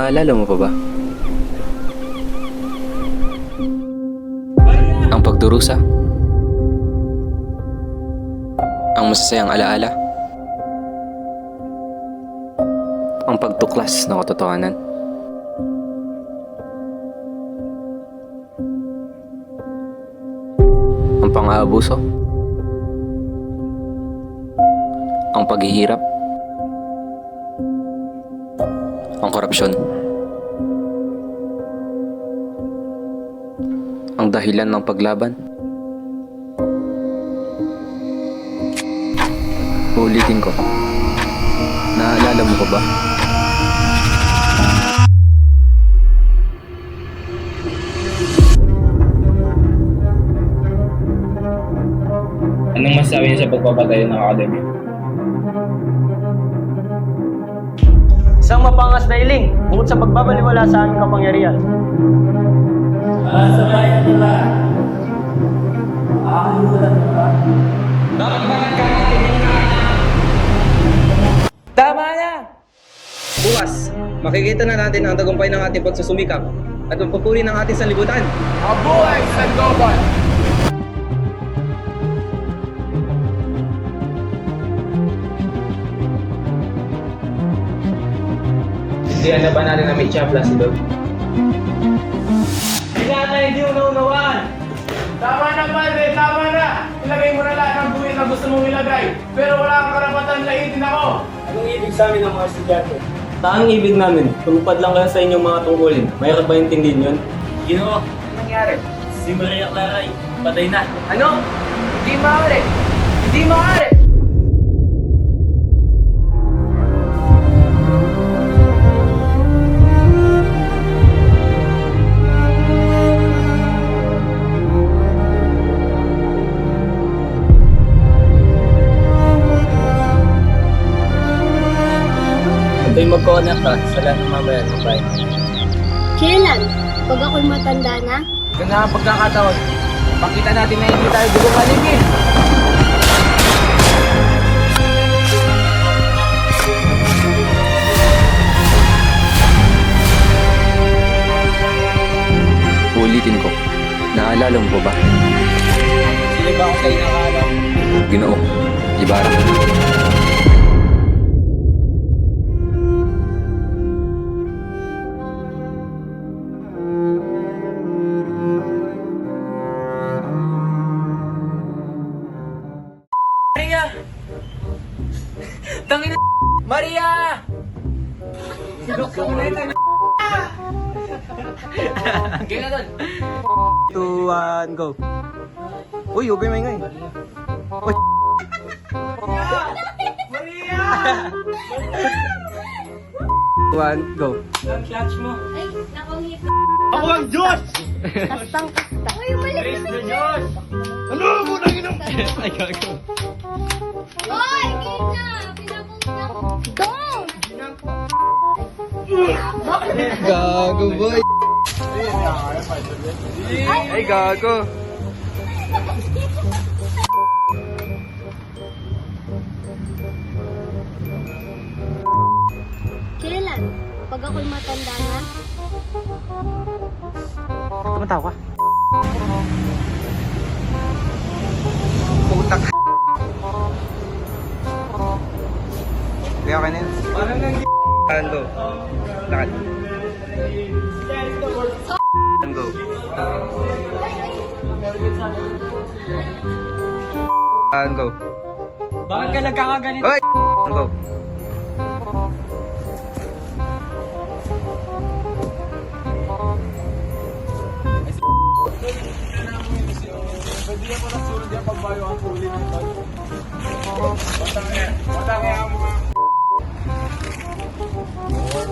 Naalala mo pa ba? Ang pagdurusa. Ang masasayang alaala. Ang pagtuklas ng katotohanan. Ang pang-aabuso. Ang paghihirap. Ang korupsyon. Ang dahilan ng paglaban. Uulitin ko. Naalala mo pa ba? Anong masasabi niyo sa pagpapatayo ng academy? Isang mapangas na iling bukod sa pagbabaliwala sa aming kapangyarihan. Tama na! Bukas, makikita na natin ang tagumpay ng ating pagsusumikap at pagpupuri ng ating sanlibutan. Mabuhay Sandoval! Hindi na ba natin na may chapla si Dog? Tama na, Padre! Tama na! Ilagay mo na lahat ng buhay na gusto mong ilagay. Pero wala kang karapatan laitin ako! Anong ibig sa amin ng mga estudyante? Taang ibig namin, tumupad lang kayo sa inyong mga tungkulin. Mayroon ba intindihin yun? Ginoo, ano nangyari? Si Maria Clara ay patay na. Ano? Hindi maaari! Hindi maaari! Ito'y magkokonekta sa lahat ng mamayan ng bayan. Kailan? Pag ako'y matanda na? Ganda ang pagkakataon. Pakita natin na hindi tayo gulong maligid. Uulitin ko. Naalala mo pa ba? Sino ba ako sa inakala? Ginoo. Ibarra. Maria! Kaya na doon. 2, 1, go. Uy, ube may ngay. Uy. One, go. Ay, nakangit. Ako ang Diyos! Kastang kasta. Uy, mali Praise the Diyos! Ano mo nang ino? Oy, kita! Gago, boy. Ay, gago. Kailan? Pag ako'y matanda na? Tumataw ka. Putak. Kaya ka na Parang go. Lakad. Parang go. Bakit ka nagkakaganito? Hoy! Parang go.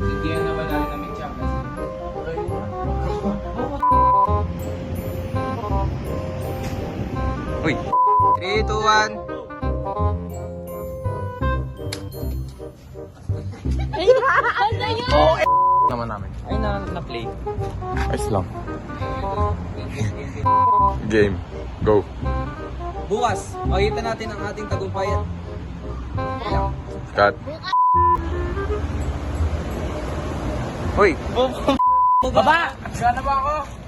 Sige na ba namin namin champions? Uy. 3, 2, 1. Ano yun? Naman namin. Ay, na, na-play. Ayos lang. Game. Go. Bukas, makikita natin ang ating tagumpayan. Cut. Uy. Baba! Sana ba ako?